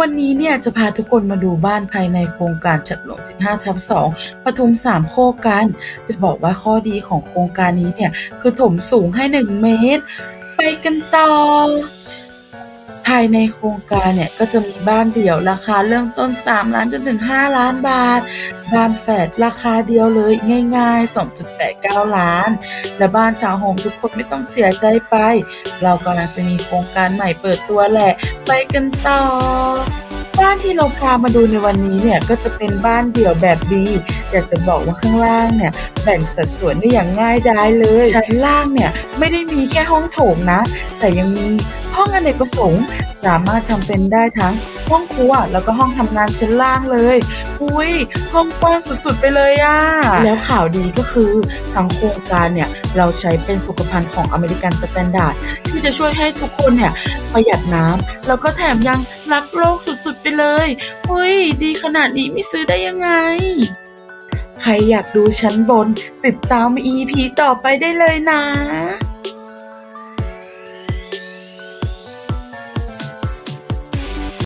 วันนี้เนี่ยจะพาทุกคนมาดูบ้านภายในโครงการฉัดหลวง 15 ทับ 2 ปทุมสามโคกกัน จะบอกว่าข้อดีของโครงการนี้เนี่ย คือถมสูงให้ 1 เมตร ไปกันต่อายในโครงการเนี่ยก็จะมีบ้านเดี่ยวราคาเริ่มต้น 3 ล้านจนถึง 5 ล้านบาท บ้านแฝดราคาเดียวเลยง่าย ๆ 2.89 ล้าน และบ้านทาวน์โฮมทุกคนไม่ต้องเสียใจไป เรากำลังจะมีโครงการใหม่เปิดตัวแหละ ไปกันต่อบ้านที่เราพามาดูในวันนี้เนี่ยก็จะเป็นบ้านเดี่ยวแบบดีอยากจะบอกว่าข้างล่างเนี่ยแบ่งสัดส่วนได้อย่างง่ายดายเลยชั้นล่างเนี่ยไม่ได้มีแค่ห้องโถงนะ แต่ยังมีห้องอเนกประสงค์ สามารถทำเป็นได้ทั้งห้องครัวแล้วก็ห้องทำงานชั้นล่างเลย อุ้ยห้องกว้างสุดๆไปเลยอะแล้วข่าวดีก็คือทางโครงการเนี่ยเราใช้เป็นสุขภัณฑ์ของอเมริกันสแตนดาร์ดที่จะช่วยให้ทุกคนเนี่ยประหยัดน้ำแล้วก็แถมยังรักโลกสุดๆไปเลยอุ้ยดีขนาดนี้ไม่ซื้อได้ยังไงใครอยากดูชั้นบน ติดตาม EP ต่อไปได้เลยนะ